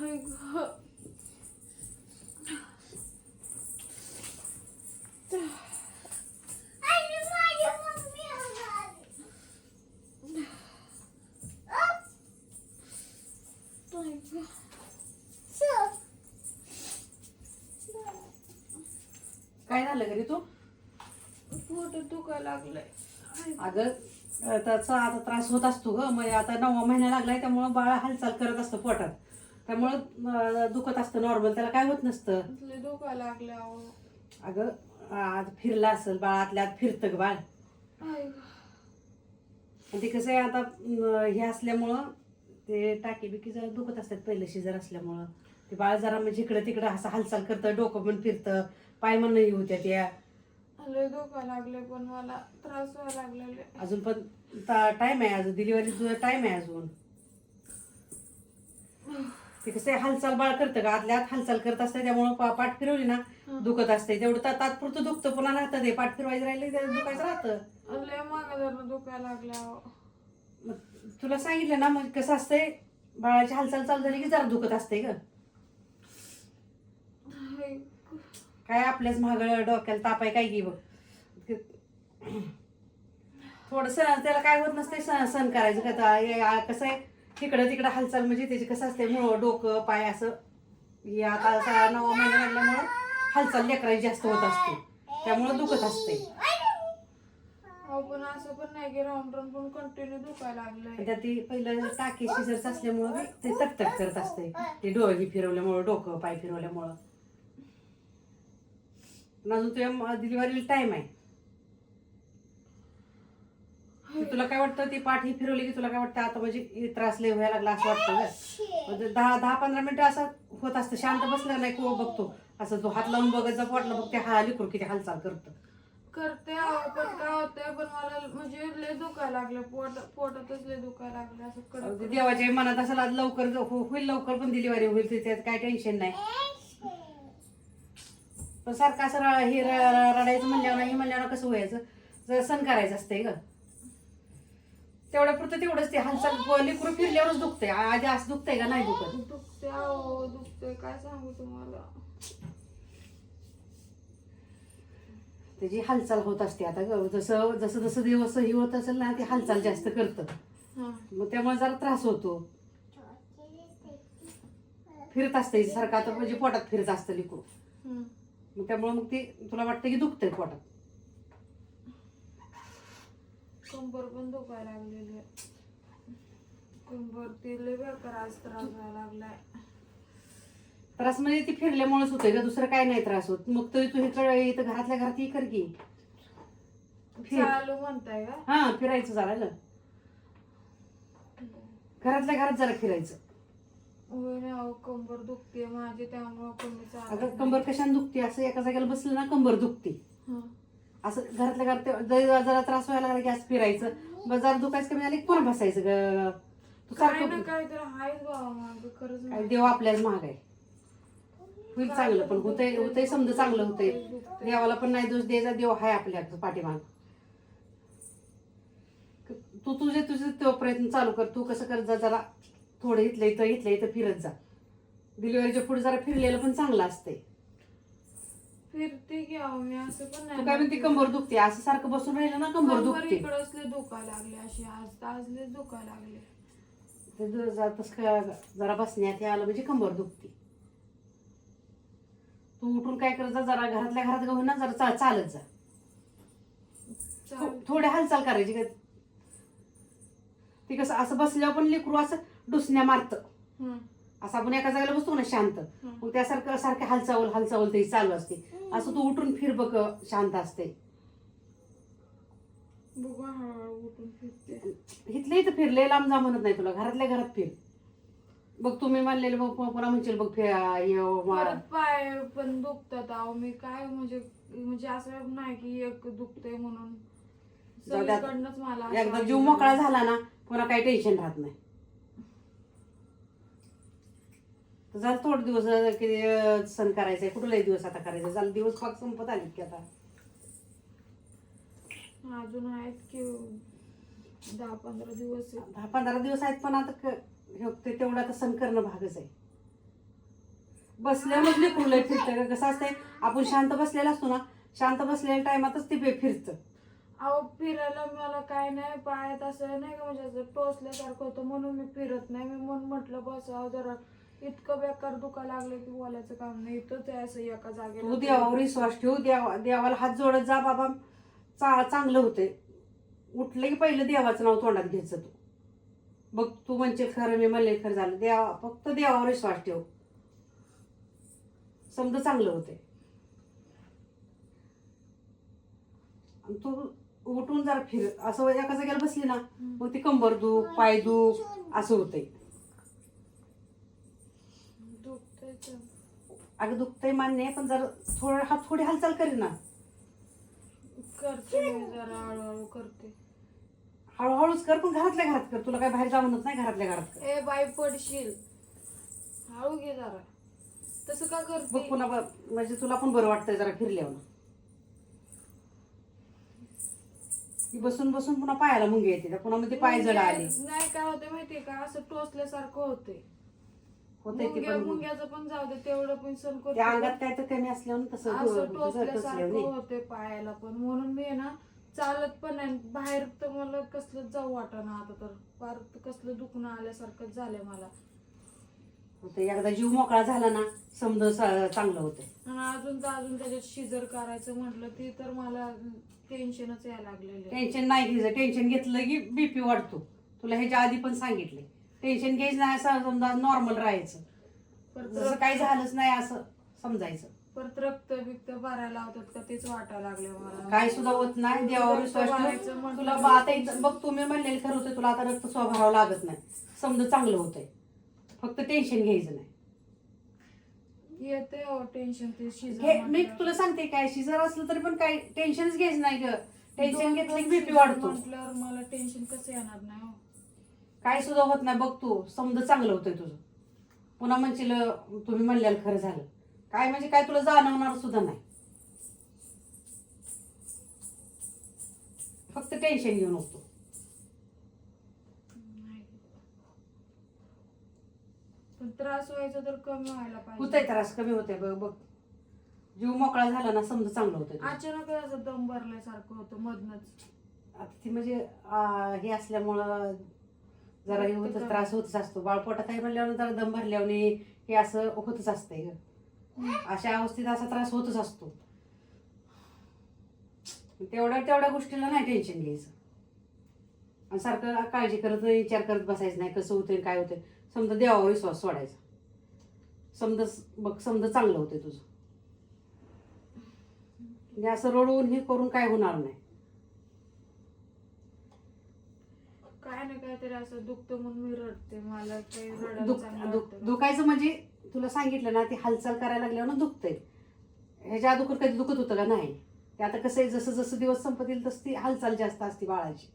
ग. काय झालं घरी तू पोट दुखायला लागलंय. अगं त्याचा आता त्रास होत असतो ग मग आता नववा महिना लागलाय त्यामुळं बाळ हालचाल करत असतं पोटात त्यामुळं दुखत असतं नॉर्मल त्याला काय होत नसतं. दुखायला लागलं अहो. अगं आज फिरला असेल बाळ आतल्या आत फिरतं ग बाळ. आई ग. आणि ते कसं आहे आता अं, हे असल्यामुळं ते टाकी बिकी जरा दुखत असतात पहिलं शिजर असल्यामुळं. ते बाळ जरा म्हणजे इकडं तिकडं असं हालचाल करतं डोकं पण फिरतं पाय मन नाही होत्या त्या लय दुखायला लागले पण मला त्रास व्हायला लागलेले अजून पण टाइम आहे अजून डिलिव्हरी तुझा टाइम आहे अजून. ते कसं आहे, हालचाल बाळ करतं का आतल्या आत हालचाल करत असते त्यामुळं पा- पाठ फिरवली ना दुखत असते तेवढं ता- तात्पुरतं दुखतं. पुन्हा राहतं ते. पाठ फिरवायचं राहिले दुखायचं राहतं. लय मागं जरा दुखायला लागलं अहो मग तुला सांगितलं ना मग कसं असतंय? बाळाची हालचाल चालू झाली की जरा दुखत असते ग. काय आपल्याच महाग डोक्याला ताप आहे काय की बघ. थोडस त्याला काय होत नसते सण सण करायचं का? हे आ- कसं आहे? तिकडं तिकडं हालचाल म्हणजे त्याची कसं असते मुळ डोकं पाय असं हे आता नवा महिना लागल्यामुळं हालचाल लेकराची जास्त होत असते. त्यामुळं दुखत असते. पण असं पण नाही की राऊंड राऊंड पण कंटिन्यू दुखायला त्यात ती पहिलं टाकी शिजरच असल्यामुळं बी ते तकतक करत असते. ते डोळे फिरवल्यामुळं डोकं पाय फिरवल्यामुळं. अजून तुझ्या डिलिव्हरीला टाइम आहे. तुला काय वाटतं ती पाठ ही फिरवली की तुला काय वाटतं आता म्हणजे त्रास लय व्हायला लागला असं वाटतं का म्हणजे दहा दहा पंधरा मिनिटं असं होत असतं शांत बसलं नाही को बघतो. असं तो हात लावून बघत जा पोटला बघते हा लिकूर किती हालचाल करतं. करते पण काय होतंय पण मला म्हणजे लय दुखायला लागलं पोट पोटातच लय दुखायला लागलं असं कडक देवाच्या मनात असं आज लवकर जो- हो- होईल लवकर पण डिलिव्हरी होईल ते- त्यात काय टेन्शन नाही. पण सारखं असं हे र- र- रडायचं म्हणल्यावर हे म्हणल्यावर कसं व्हायचं? जर सण करायचं असतंय ग. तेवढ्या पुरतं तेवढंच ते हालचाल लिकूर फिरल्यावरच दुखतंय. आधी असं दुखतंय का? नाही दुखत. दुखते अहो दुखते काय सांगू तुम्हाला? त्याची हालचाल होत असते आता ग जसं जसं जसं दिवस हे होत असेल ना ते हालचाल जास्त करतं. हा. मग त्यामुळे जरा त्रास होतो. फिरत असते सारखं आता म्हणजे पोटात फिरत असतं लिकूर. हम्म. मग त्यामुळे मग ते तुला वाटतं की दुखतंय पोटात. कंबर पण दुखायला लागलेली आहे. कंबर ते लय बेकार आज त्रास व्हायला लागलाय. त्रास म्हणजे ती फिरल्यामुळेच होतंय का दुसरं काय नाही त्रास होत. मग तरी तू इथं घरातल्या घरात ही कर की. फिर. चालू म्हणताय का? हा फिरायचं ग. घरातल्या घरात जरा फिरायचं. होय ना अहो कंबर दुखते माझी त्यामुळं कमी अगं चालत कंबर कशाने दुखते? असं एका जागेला बसलं ना कंबर दुखते. हा. असं घरातल्या घरात ते- जरी जरा त्रास व्हायला लागला की असं फिरायचं. मग जरा दुखायचं कमी झालं की पुन्हा बसायचं ग. तू काय ना सारखं काय तर आहेच बाबा माझं खरंच काय नाही. देव आपल्याच महाग आहे. होईल चांगलं पण होतंय होतंय. समजा चांगलं होतंय. देवाला पण नाही दोष द्यायचा देव आहे आपल्या पाठीमाग. तू तुझे तुझे तो प्रयत्न चालू कर तू कसं कर जा जरा थोडं इथलं इथं इथलं इथं फिरत जा. डिलिव्हरीच्या पुढे जरा फिरलेलं पण चांगलं असतंय. फिरते की अहो मी असं पण तू काय म्हणते कंबर दुखते? असं सारखं बसून राहिलं ना कंबर दुखते. इकडंच लय दुखायला लागले अशी आज आज लय दुखायला लागले. ते तसं जरा बसण्यात हे आलं म्हणजे कंबर दुखते. तू उठून काय करत जा जरा घरातल्या घरात गहू ना जरा चा- चालत जा. चाल थो- थोडी हालचाल करायची का? ती कसं असं बसल्यावर पण लेकरू असं डुसण्या मारतं. असं आपण एका जागेला बसतो ना शांत मग त्यासारखं सारखं हालचावल हालचावल ते चालू असते. असं तू उठून फिर बघ शांत असते. बघू हळूहळू उठून फिरते. इथले इथं फिरले लांब जा म्हणत नाही तुला घरातल्या घरात फिर. बघ तुम्ही म्हणलेले बघ पु- पुन्हा म्हणशील बघ फिर परत पाय पण दुखतात अहो मी काय म्हणजे म्हणजे असं नाही की एक दुखते म्हणून. जाऊ द्या. सगळीकडनंच मला असं एकदा. जीव मोकळा झाला ना पुन्हा काही टेन्शन राहत नाही तर झालं थोडे दिवस किती सण करायचंय कुठलाही दिवस आता करायचा झालं दिवस पाक संपत आले की आता. अजून आहेत की दहा पंधरा दिवस. दहा पंधरा दिवस आहेत पण आता क- हे ते तेवढं आता सण करणं भागच आहे. बसल्यावर लेकरू लय फिरतं का कसं असतंय आपण शांत बसलेला असतो ना शांत बसलेल्या टायमातच ते बे- फिरतं. अहो फिरायला मला काय नाही पायात असं नाही का म्हणजे असं टोचल्यासारखं होतं म्हणून मी फिरत नाही. मी म्हणून म्हटलं बस अहो जरा. इतकं बेकार दुखा लागलं की बोलायचं काम नाही. इथंच आहे असं एका तू जागेला देवावर विश्वास ठेव देवा देवाला हात जोडत जा बाबा. चा चांगलं होतंय. उठलं की पहिलं देवाचं नाव तोंडात घ्यायचं तू. बघ तू म्हणशील खरं मी म्हणले खरं झालं. देवा फक्त देवावर विश्वास ठेव. समजा चांगलं होते तू उठून जरा फिर. असं एका जागेला बसली ना मग ती कंबर दुख पाय दुख असं होतंय. अगं दुखतंय मान्य आहे पण जरा थोडं हात थोडी हालचाल करी ना करते मी जरा हळूहळू करते. हळूहळूच कर पण घरातल्या घरात कर. तुला काय बाहेर जाऊनच नाही घरातल्या घरात कर. ए बाई पडशील. हळू घे जरा. तसं का बघ करते पुन्हा ब- म्हणजे तुला पण बरं वाटतंय जरा फिरल्यावर. ती बसून बसून पुन्हा पायाला मुंगे येते पुन्हा मध्ये पाय जड आले. नाही काय होते माहितीये का? असं टोचल्यासारखं होते होते ते मुंग्या पण मुंग्याचं पण जाऊ दे तेवढं पण सण त्या अंगात काय तर कमी असल्यावर तसं असं टोचल्यावर टोचल्यासारखं नाही. होते पायाला पण. म्हणून मी आहे ना चालत पण नाही. बाहेर तर मला कसलं जाऊ वाटाना आता तर. फार कसलं दुखणं आल्यासारखंच झालंय मला. होते एकदा जीव मोकळा झाला ना समज चांगलं होते आणि अजून तर अजून त्याच्यात शिजर करायचं म्हटलं ती तर मला टेन्शनच यायला लागलेलं आहे. टेन्शन नाही घ्यायचं टेन्शन घेतलं की बीपी वाढतो. तुला ह्याच्या आधी पण सांगितले टेन्शन घ्यायचं नाही असं समजा नॉर्मल राहायचं. परत जसं काही झालंच नाही असं समजायचं. परत रक्त बिक्त भरायला लावतात का? तेच वाटायला लागले मला. काय सुद्धा होत नाही देवावर विश्वास भरायचं ठेव. म्हटलं तुला बा- आता इथं बघ तुम्ही म्हणलेलं खरं होतं तुला आता रक्त स्वभाव लागत नाही. समजा चांगलं होतंय. फक्त टेन्शन घ्यायचं नाही. येते टेन्शन ते शिजर घे मी. तुला सांगते काय शिजर असलं तरी पण काय टेन्शनच घ्यायचं नाही ग. टेन्शन दोन- घेतलं की बीपी वाढतो. म्हटल्यावर मला टेन्शन कसं येणार नाही हो. काय सुद्धा होत नाही. बघ तू समजा चांगलं होतंय तुझं. पुन्हा म्हणशील तुम्ही म्हणलेलं खरं झालं. काय म्हणजे काय तुला जाणवणार सुद्धा नाही. फक्त टेन्शन घेऊ नको नाही. पण त्रास व्हायचा तर कमी व्हायला होतंय पाहिजे त्रास कमी होते बघ बघ. जीव मोकळा झाला ना समजा चांगलं होतं. अचानक असं दम भरल्यासारखं होतं मधनच. आता ती म्हणजे आ, हे असल्यामुळं जरा हे होतच त्रास होतच असतो. बाळपोटात आहे म्हणल्यावर जरा दम भरल्यावर हे असं होतच असतंय अशा अवस्थेत असा त्रास होतच असतो. तेवढ्या तेवढ्या गोष्टीला नाही टेन्शन घ्यायचं. आणि सारखं काळजी करत विचार करत बसायचं नाही कसं होतंय काय होतंय. समजा देवावर विश्वास सोडायचा. समजा बघ समजा चांगलं होतंय तुझं. म्हणजे असं रडून हे करून काय होणार नाही. काय ना काहीतरी असं दुखतं म्हणून मी रडते. मला काही रडायला दुख चांगलं दुख- वाटतं. दुखायचं म्हणजे तुला सांगितलं ना ती हालचाल करायला लागल्यावर ना दुखतंय. ह्याच्या अगोदर कधी दुखत होतं का? नाही. ते आता कसं आहे जसं जसं दिवस संपत येईल तसं ती हालचाल जास्त असते बाळाची.